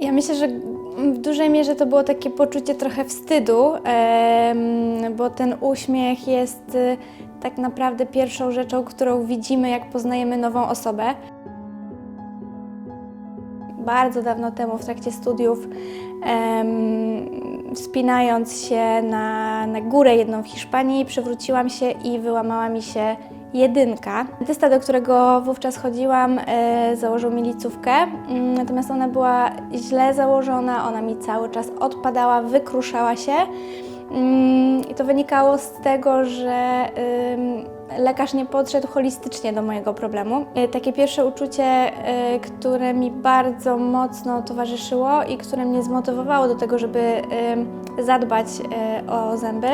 Ja myślę, że w dużej mierze to było takie poczucie trochę wstydu, bo ten uśmiech jest y, tak naprawdę pierwszą rzeczą, którą widzimy, jak poznajemy nową osobę. Bardzo dawno temu, w trakcie studiów, wspinając się na, na górę jedną w Hiszpanii, przewróciłam się i wyłamała mi się jedynka. Dentysta, do którego wówczas chodziłam, e, założył mi licówkę, mm, natomiast ona była źle założona, ona mi cały czas odpadała, wykruszała się. Mm, I to wynikało z tego, że lekarz nie podszedł holistycznie do mojego problemu. Y, Takie pierwsze uczucie, y, które mi bardzo mocno towarzyszyło i które mnie zmotywowało do tego, żeby zadbać o zęby,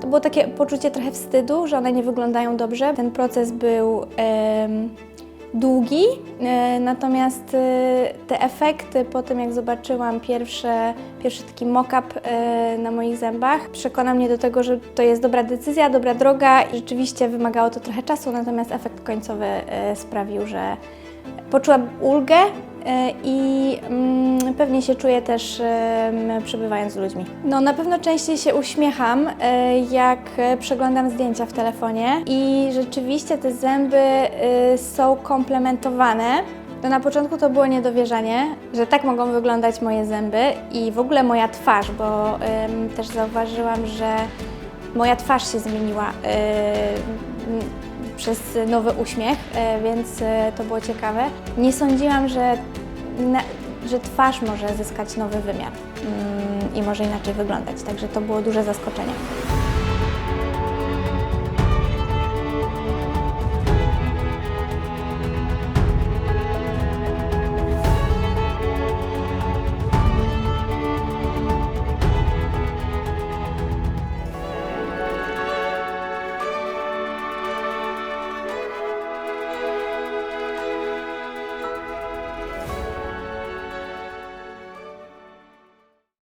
to było takie poczucie trochę wstydu, że one nie wyglądają dobrze. Ten proces był długi, e, natomiast e, te efekty po tym, jak zobaczyłam pierwsze, pierwszy taki mock-up e, na moich zębach, przekona mnie do tego, że to jest dobra decyzja, dobra droga i rzeczywiście wymagało to trochę czasu, natomiast efekt końcowy sprawił, że poczułam ulgę i mm, pewnie się czuję też przebywając z ludźmi. No na pewno częściej się uśmiecham, e, jak e, przeglądam zdjęcia w telefonie i rzeczywiście te zęby e, są komplementowane. To na początku to było niedowierzanie, że tak mogą wyglądać moje zęby i w ogóle moja twarz, bo też zauważyłam, że moja twarz się zmieniła e, przez nowy uśmiech, e, więc e, to było ciekawe. Nie sądziłam, że, na, że twarz może zyskać nowy wymiar mm, i może inaczej wyglądać, także to było duże zaskoczenie.